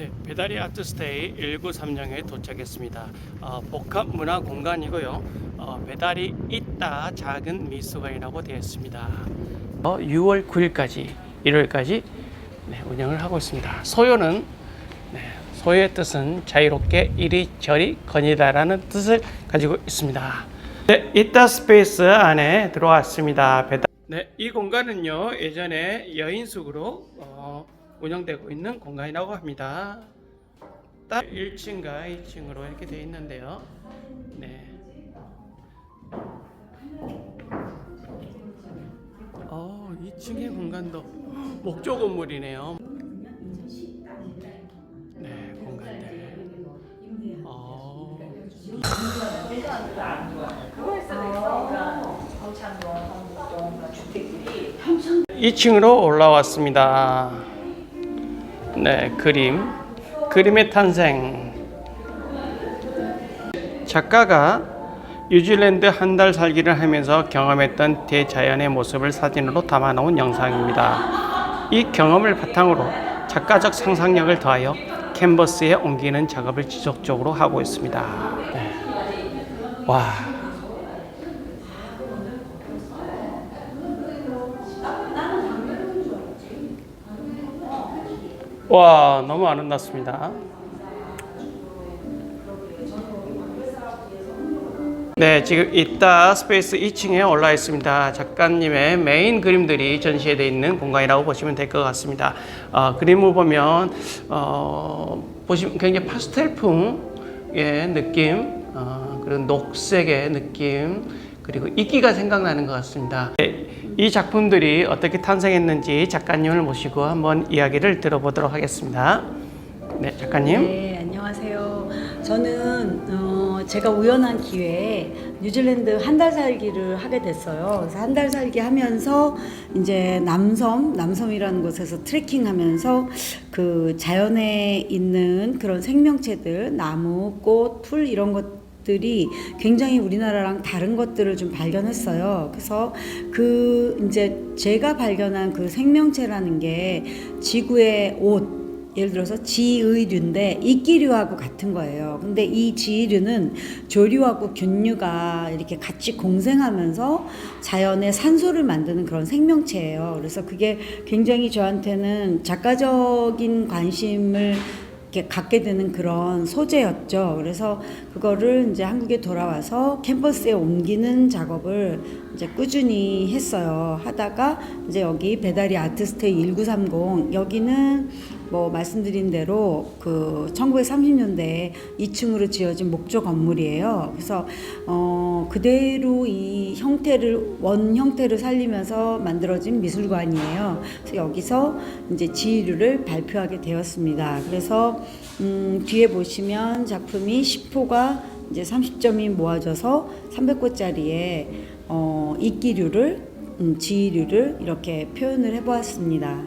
네, 배달이 아트스테이 1930에 도착했습니다. 어, 복합 문화 공간이고요. 어, 배달이 있다 작은 미술관이라고 되어 있습니다. 어, 6월 9일까지 1월까지 네, 운영을 하고 있습니다. 소요는 네, 소요의 뜻은 자유롭게 이리저리 거니다라는 뜻을 가지고 있습니다. 네, 이따 스페이스 안에 들어왔습니다. 배달 네, 이 공간은요 예전에 여인숙으로 어, 운영되고 있는 공간이라고 합니다. 딱 1층과 2층으로 이렇게 되어 있는데요. 네. 어, 2층의 공간도 목조 건물이네요. 네, 공간들. 어, 이 2층으로 올라왔습니다. 네, 그림. 그림의 탄생. 작가가 뉴질랜드 한 달 살기를 하면서 경험했던 대자연의 모습을 사진으로 담아 놓은 영상입니다. 이 경험을 바탕으로 작가적 상상력을 더하여 캔버스에 옮기는 작업을 지속적으로 하고 있습니다. 네. 와. 와, 너무 아름답습니다. 네, 지금 이따 스페이스 2층에 올라 있습니다. 작가님의 메인 그림들이 전시되어 있는 공간이라고 보시면 될 것 같습니다. 어, 그림을 보면 어, 보시면 굉장히 파스텔풍의 느낌, 어, 그리고 녹색의 느낌, 그리고 이끼가 생각나는 것 같습니다. 네, 이 작품들이 어떻게 탄생했는지 작가님을 모시고 한번 이야기를 들어보도록 하겠습니다. 네, 작가님. 네, 안녕하세요. 저는 어, 제가 우연한 기회에 뉴질랜드 한 달 살기를 하게 됐어요. 그래서 한 달 살기 하면서 이제 남섬, 남섬이라는 곳에서 트레킹 하면서 그 자연에 있는 그런 생명체들, 나무, 꽃, 풀 이런 것 들이 굉장히 우리나라랑 다른 것들을 좀 발견했어요. 그래서 그 이제 제가 발견한 그 생명체라는 게 지구의 옷 예를 들어서 지의류인데 이끼류하고 같은 거예요. 근데 이 지의류는 조류하고 균류가 이렇게 같이 공생하면서 자연의 산소를 만드는 그런 생명체예요. 그래서 그게 굉장히 저한테는 작가적인 관심을 이렇게 갖게 되는 그런 소재였죠. 그래서 그거를 이제 한국에 돌아와서 캠퍼스에 옮기는 작업을 이제 꾸준히 했어요. 하다가 이제 여기 배달이 아트스테이 1930 여기는 뭐 말씀드린 대로 그 1930년대에 2층으로 지어진 목조 건물이에요. 그래서 어 그대로 이 형태를 원 형태를 살리면서 만들어진 미술관이에요. 그래서 여기서 이제 지휘류를 발표하게 되었습니다. 그래서 음 뒤에 보시면 작품이 10호가 이제 30점이 모아져서 300호짜리에 어 이끼류를 음, 지휘류를 이렇게 표현을 해보았습니다.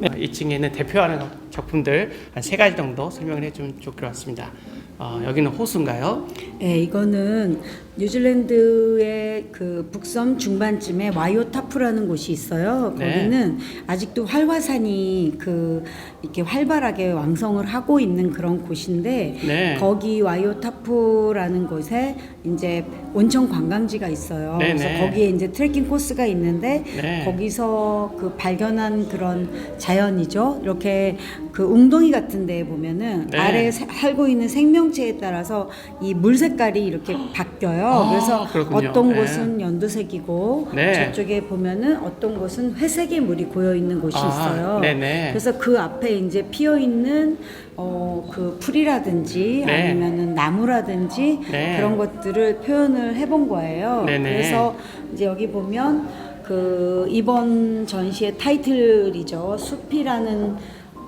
네, 2층에 있는 대표하는 작품들 한 세 가지 정도 설명을 해주면 좋을 것 같습니다. 어, 여기는 호수인가요? 네, 이거는 뉴질랜드의 그 북섬 중반쯤에 와이오타프라는 곳이 있어요. 네. 거기는 아직도 활화산이 그 이렇게 활발하게 왕성을 하고 있는 그런 곳인데 네. 거기 와이오타프라는 곳에 이제 온천 관광지가 있어요. 네, 그래서 네. 거기에 이제 트레킹 코스가 있는데 네. 거기서 그 발견한 그런 자연이죠. 이렇게 그 웅덩이 같은 데 보면은 네. 아래 사- 살고 있는 생명체에 따라서 이 물 색깔이 이렇게 바뀌어요. 아, 그래서 그렇군요. 어떤 네. 곳은 연두색이고 네. 저쪽에 보면은 어떤 곳은 회색의 물이 고여 있는 곳이 아, 있어요. 네네. 그래서 그 앞에 이제 피어 있는 어 그 풀이라든지 네. 아니면은 나무라든지 네. 그런 것들 을 표현을 해본 거예요. 네네. 그래서 이제 여기 보면 그 이번 전시의 타이틀이죠. 숲이라는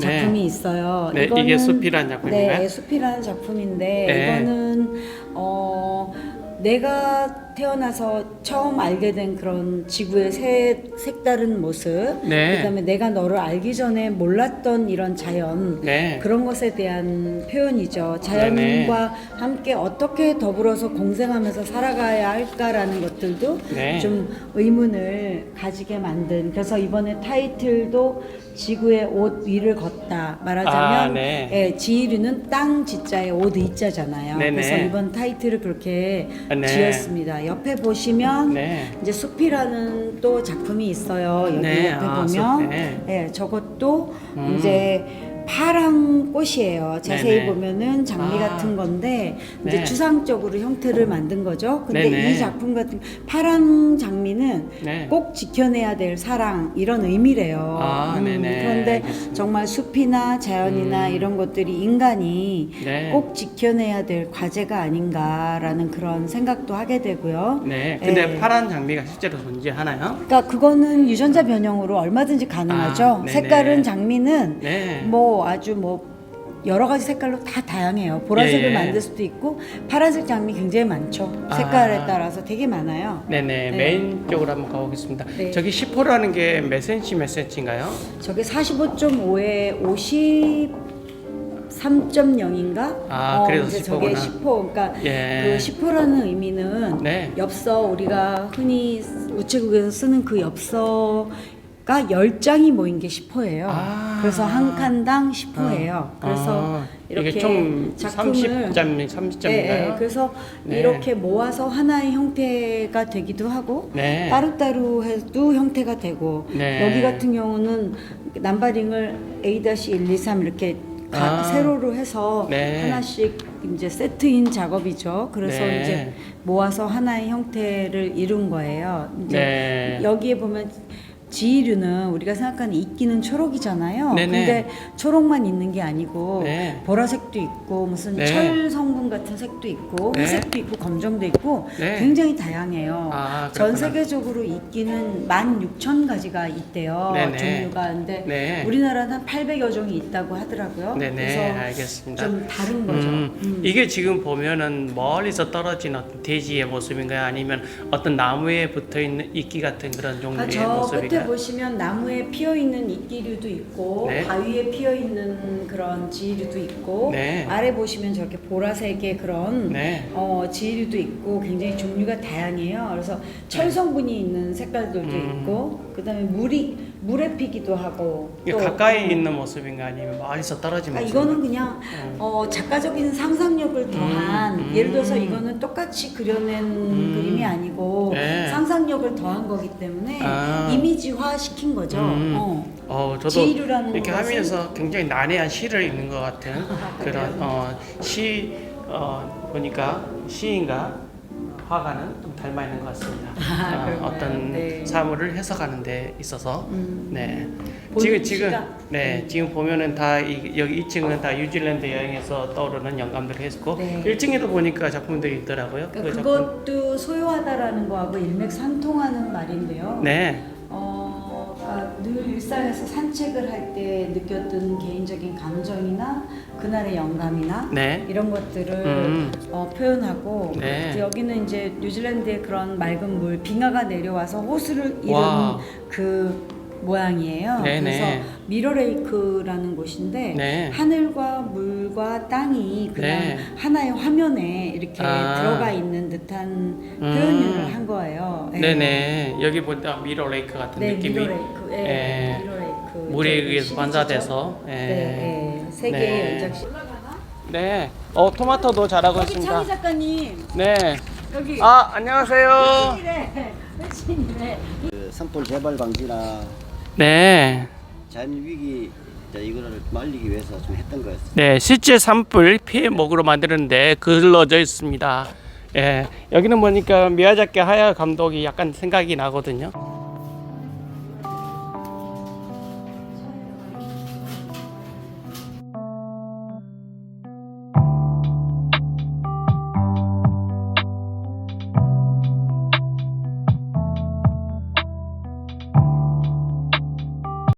네. 작품이 있어요. 네, 이게 숲이라는 작품인가요? 네, 숲이라는 작품인데 네. 이거는 어 내가 태어나서 처음 알게 된 그런 지구의 새, 색다른 모습, 네. 그다음에 내가 너를 알기 전에 몰랐던 이런 자연, 네. 그런 것에 대한 표현이죠. 자연과 네네. 함께 어떻게 더불어서 공생하면서 살아가야 할까라는 것들도 네. 좀 의문을 가지게 만든. 그래서 이번에 타이틀도 지구의 옷 위를 걷다 말하자면 아, 네. 예, 지휘류는 땅 지자에 옷 이자잖아요. 네네. 그래서 이번 타이틀을 그렇게 아, 네. 지었습니다. 옆에 보시면 네. 이제 숲이라는 또 작품이 있어요. 여기 네, 옆에 아, 보면 숲, 네. 예, 저것도 음. 이제 파랑 꽃이에요. 자세히 네네. 보면은 장미 아. 같은 건데 이제 네. 추상적으로 형태를 만든 거죠. 근데 네네. 이 작품 같은 파랑 장미는 네. 꼭 지켜내야 될 사랑 이런 의미래요. 아, 네네. 그런데. 정말 숲이나 자연이나 음. 이런 것들이 인간이 네. 꼭 지켜내야 될 과제가 아닌가라는 그런 생각도 하게 되고요. 네. 근데 예. 파란 장미가 실제로 존재하나요? 그러니까 그거는 유전자 변형으로 얼마든지 가능하죠. 아, 네네. 색깔은 장미는 네. 뭐 아주 뭐 여러 가지 색깔로 다 다양해요. 보라색을 예. 만들 수도 있고 파란색 장미 굉장히 많죠. 색깔에 아. 따라서 되게 많아요. 네네. 네. 메인 쪽으로 한번 가보겠습니다. 네. 저기 10호라는 게 몇 센치 몇 센치인가요? 저게 45.5에 53.0인가? 아, 그래서 이제 10 저게 호구나. 10호. 그러니까 예. 그 10호라는 의미는 네. 엽서 우리가 흔히 우체국에서 쓰는 그 엽서 가 10장이 모인 게 10호예요. 아. 그래서 한 칸당 10호예요. 그래서 아, 이렇게 총 작품을 30점, 30점인가요? 예, 예. 그래서 네. 이렇게 모아서 하나의 형태가 되기도 하고 네. 따로따로 해도 형태가 되고 네. 여기 같은 경우는 남바링을 A-123 이렇게 가- 아. 세로로 해서 네. 하나씩 이제 세트인 작업이죠. 그래서 네. 이제 모아서 하나의 형태를 이룬 거예요. 이제 네. 여기에 보면 지휘류는 우리가 생각하는 이끼는 초록이잖아요. 네네. 근데 초록만 있는 게 아니고 네. 보라색도 있고 무슨 네. 철 성분 같은 색도 있고 네. 회색도 있고 검정도 있고 네. 굉장히 다양해요. 아, 전. 세계적으로 이끼는 16,000가지가 있대요. 네네. 종류가 근데 네. 우리나라는 한 800여 종이 있다고 하더라고요. 네네, 그래서 알겠습니다. 좀 다른 거죠. 음, 음. 이게 지금 보면은 멀리서 떨어진 어떤 돼지의 모습인가요? 아니면 어떤 나무에 붙어 있는 이끼 같은 그런 아, 종류의 저 끝에 모습인가요? 보시면 나무에 피어 있는 이끼류도 있고 네. 바위에 피어 있는 그런 지류도 있고 네. 아래 보시면 저렇게 보라색의 그런 네. 어, 지류도 있고 굉장히 종류가 다양해요. 그래서 철 성분이 있는 색깔들도 음. 있고 그다음에 물이 물에 피기도 하고 이게 가까이 있는 모습인가 아니면 멀리서 떨어진 아, 모습? 이거는 그냥 어, 작가적인 상상력을 더한 음. 예를 들어서 이거는 똑같이 그려낸 그림이 아니고 네. 상상력을 더한 거기 때문에 아. 이미지화 시킨 거죠. 음. 어. 어, 저도 지휘류라는 이렇게 것은- 하면서 굉장히 난해한 시를 읽는 것 같은 그런 어, 시 어, 보니까 시인가 화가는 좀 닮아 있는 것 같습니다. 아, 어? 어떤 네. 사물을 해석하는 데 있어서 음. 네 지금 지금 시각. 네 지금 보면은 다 이, 여기 2층은 다 뉴질랜드 여행에서 떠오르는 영감들을 했고 네. 1층에도 보니까 작품들이 있더라고요. 그러니까 그 작품. 그것도 소요하다라는 거하고 일맥상통하는 말인데요. 네. 어, 그러니까 늘 일상에서 산책을 할 때 느꼈던 개인적인 감정이나 그날의 영감이나 네. 이런 것들을 음. 어, 표현하고 네. 이제 여기는 이제 뉴질랜드의 그런 맑은 물 빙하가 내려와서 호수를 이룬 와. 그 모양이에요. 네네. 그래서 미러레이크라는 곳인데 네. 하늘과 물과 땅이 그냥 네. 하나의 화면에 이렇게 아. 들어가 있는 듯한 표현을 한 거예요. 예. 네네 여기 보니까 미러 레이크 같은 네, 느낌이 미러레이크. 예, 예. 미러레이크. 물에 이제 의해서 시리즈죠. 반사돼서 예. 네, 예. 세 네. 개의 연작시. 네. 어 토마토도 자라고 여기 있습니다. 창희 작가님 네. 여기 아 안녕하세요. 회신이래. 회신이래. 그 산불 재발 방지나 네. 자연 위기 이제 이거를 말리기 위해서 좀 했던 거였어요. 네 실제 산불 피해 목으로 만드는데 글러져 있습니다. 예. 여기는 보니까 미야자키 하야 감독이 약간 생각이 나거든요.